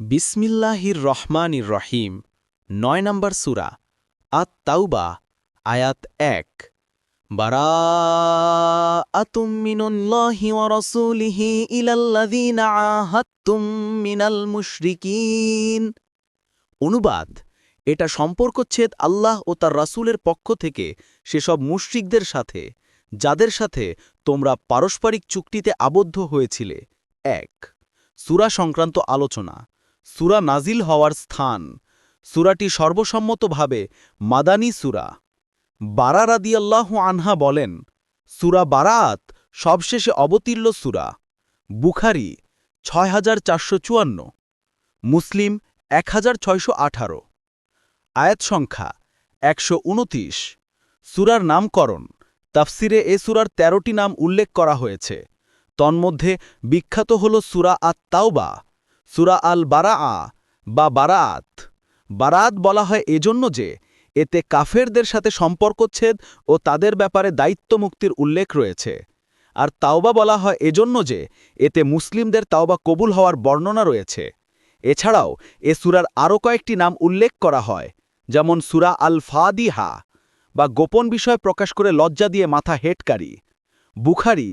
বিসমিল্লাহির রহমানির রহিম, নয় নম্বর সুরা আত তাউবা আয়াত এক। অনুবাদ, এটা সম্পর্কচ্ছেদ আল্লাহ ও তার রাসূলের পক্ষ থেকে সেসব মুশরিকদের সাথে, যাদের সাথে তোমরা পারস্পরিক চুক্তিতে আবদ্ধ হয়েছিলে। এক, সুরা সংক্রান্ত আলোচনা। সুরা নাজিল হওয়ার স্থান। সুরাটি সর্বসম্মতভাবে মাদানী সুরা। বারা রাদিয়াল্লাহু আনহা বলেন, সুরা বারাত সবশেষে অবতীর্ণ সুরা। বুখারি ছয় হাজার চারশো চুয়ান্ন, মুসলিম এক হাজার ছয়শো আঠারো। আয়াত সংখ্যা একশো উনতিশ সুরার নামকরণ, তাফসিরে এ সুরার তেরোটি নাম উল্লেখ করা হয়েছে। তন্মধ্যে বিখ্যাত হল সুরা আত তাওবা সুরা আল বারাআ বা বারাত। বারাত বলা হয় এজন্য যে এতে কাফেরদের সাথে সম্পর্কচ্ছেদ ও তাদের ব্যাপারে দায়িত্ব মুক্তির উল্লেখ রয়েছে। আর তাওবা বলা হয় এজন্য যে এতে মুসলিমদের তাওবা কবুল হওয়ার বর্ণনা রয়েছে। এছাড়াও এ সুরার আরও কয়েকটি নাম উল্লেখ করা হয়, যেমন সুরা আল ফাদিহা বা গোপন বিষয় প্রকাশ করে লজ্জা দিয়ে মাথা হেটকারী। বুখারি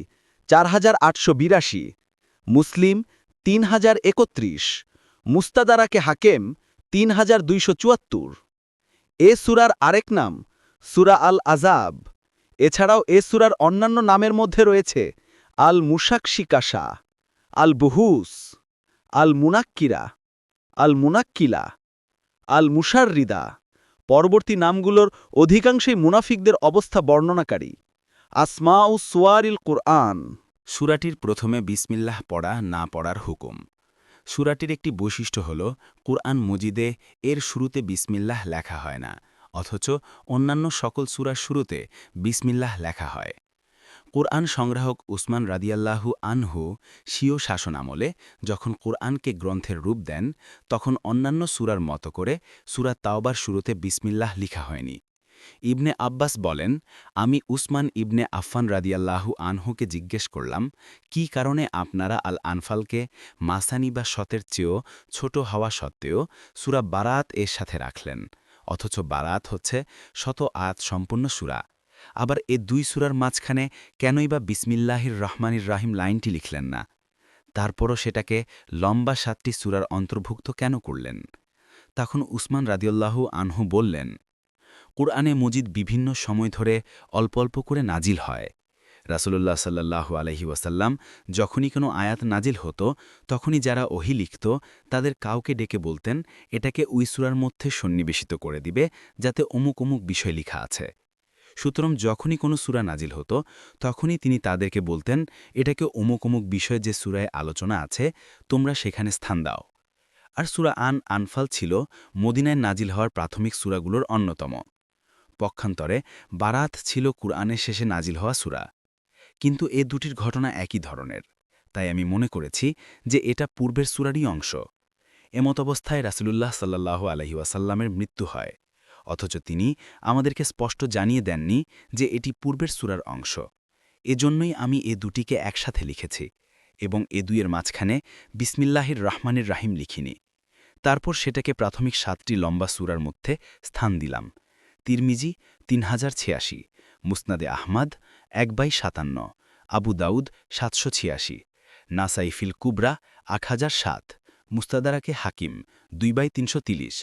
চার হাজার আটশো বিরাশি। মুসলিম তিন হাজার একত্রিশ, মুস্তাদারাকে হাকেম তিন হাজার দুইশো চুয়াত্তর। এ সুরার আরেক নাম, সুরা আল আজাব এছাড়াও এ সুরার অন্যান্য নামের মধ্যে রয়েছে আল মুশাকশিকাশা আল বুহুস আল মুনাক্কিরা আল মুনাক্কিলা আল মুশাররিদা পরবর্তী নামগুলোর অধিকাংশই মুনাফিকদের অবস্থা বর্ণনাকারী। আসমা ও সোয়ারিল কুরআন। সুরাটির প্রথমে বিসমিল্লাহ পড়া না পড়ার হুকুম। সুরাটির একটি বৈশিষ্ট্য হল, কুরআন মজিদে এর শুরুতে বিসমিল্লাহ লেখা হয় না, অথচ অন্যান্য সকল সুরার শুরুতে বিসমিল্লাহ লেখা হয়। কুরআন সংগ্রাহক উসমান রাদিয়াল্লাহু আনহু স্বীয় শাসনামলে যখন কুরআনকে গ্রন্থের রূপ দেন, তখন অন্যান্য সুরার মতো করে সুরা তাওবার শুরুতে বিসমিল্লাহ লিখা হয়নি। ইবনে আব্বাস বলেন, আমি উসমান ইবনে আফফান রাদিয়াল্লাহু আনহুকে জিজ্ঞেস করলাম, কি কারণে আপনারা আল আনফালকে মাসানি বা শতের চেয়েও ছোট হওয়া সত্ত্বেও সুরা বারাত এর সাথে রাখলেন? অথচ বারাত হচ্ছে শত আয়াত সম্পূর্ণ সুরা। আবার এ দুই সুরার মাঝখানে কেনই বা বিসমিল্লাহির রহমানির রাহিম লাইনটি লিখলেন না? তারপরও সেটাকে লম্বা সাতটি সুরার অন্তর্ভুক্ত কেন করলেন? তখন উসমান রাদিউল্লাহু আনহু বললেন কুরআনে মজিদ বিভিন্ন সময় ধরে অল্প অল্প করে নাজিল হয়। রাসুলুল্লাহ সাল্লাহ আলহি ওয়াসাল্লাম যখনই কোনো আয়াত নাজিল হতো, তখনই যারা ওহি লিখত, তাদের কাউকে ডেকে বলতেন, এটাকে উইসুরার মধ্যে সন্নিবেশিত করে দিবে, যাতে অমুক অমুক বিষয় লিখা আছে। সুতরাং যখনই কোনো সুরা নাজিল হতো, তখনই তিনি তাদেরকে বলতেন, এটাকে অমুক অমুক বিষয় যে সুরায় আলোচনা আছে, তোমরা সেখানে স্থান দাও। আর সুরা আন আনফাল ছিল মদিনায় নাজিল হওয়ার প্রাথমিক সুরাগুলোর অন্যতম। পক্ষান্তরে বারাত ছিল কুরআনের শেষে নাজিল হওয়া সুরা। কিন্তু এ দুটির ঘটনা একই ধরনের। তাই আমি মনে করেছি যে এটা পূর্বের সুরারই অংশ। এমত অবস্থায় রাসুলুল্লাহ সাল্লাহ আলহিউসাল্লামের মৃত্যু হয়। অথচ তিনি আমাদেরকে স্পষ্ট জানিয়ে দেননি যে এটি পূর্বের সুরার অংশ। এজন্যই আমি এ দুটিকে একসাথে লিখেছি এবং এ দুইয়ের মাঝখানে বিসমিল্লাহির রহমানের রাহিম লিখিনি। তারপর সেটাকে প্রাথমিক সাতটি লম্বা সুরার মধ্যে স্থান দিলাম। তিরমিজি তিন হাজার ছিয়াশি মুসনাদে আহমাদ এক বাই সাতান্ন আবু দাউদ সাতশো ছিয়াশি নাসাইফিল কুবরা আট হাজার সাত মুস্তাদারাকে হাকিম দুই বাই তিনশো তিরিশ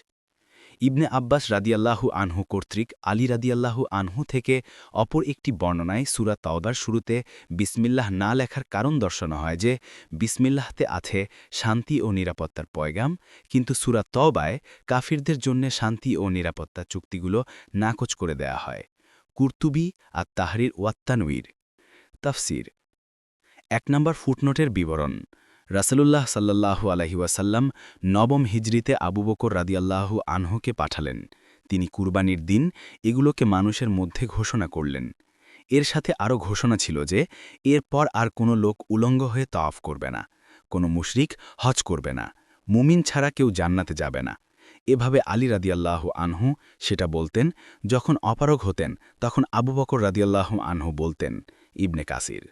ইবনে আব্বাস রাদিয়াল্লাহু আনহু কর্তৃক আলী রাদিয়াল্লাহু আনহু থেকে অপর একটি বর্ণনায় সুরা তাওবার শুরুতে বিসমিল্লাহ না লেখার কারণ দর্শানো হয় যে, বিসমিল্লাহতে আছে শান্তি ও নিরাপত্তার পয়গাম, কিন্তু সুরা তওবায় কাফিরদের জন্য শান্তি ও নিরাপত্তা চুক্তিগুলো নাকচ করে দেয়া হয়। কুর্তুবি আর তাহরির ওয়াত্তানুইর তাফসির। এক নম্বর ফুটনোটের বিবরণ। রাসেলুল্লাহ সাল্লাহু আলহিউসাল্লাম নবম হিজড়িতে আবু বকর রাদিয়াল্লাহু আনহুকে পাঠালেন। তিনি কুরবানির দিন এগুলোকে মানুষের মধ্যে ঘোষণা করলেন। এর সাথে আরও ঘোষণা ছিল যে, এরপর আর কোনো লোক উলঙ্গ হয়ে তফ করবে না, কোনো মুশরিক হজ করবে না, মুমিন ছাড়া কেউ জান্নাতে যাবে না। এভাবে আলী রাদিয়াল্লাহু আনহু সেটা বলতেন, যখন অপারগ হতেন, তখন আবু বকর রাদিয়াল্লাহু আনহু বলতেন, ইবনে কাসির।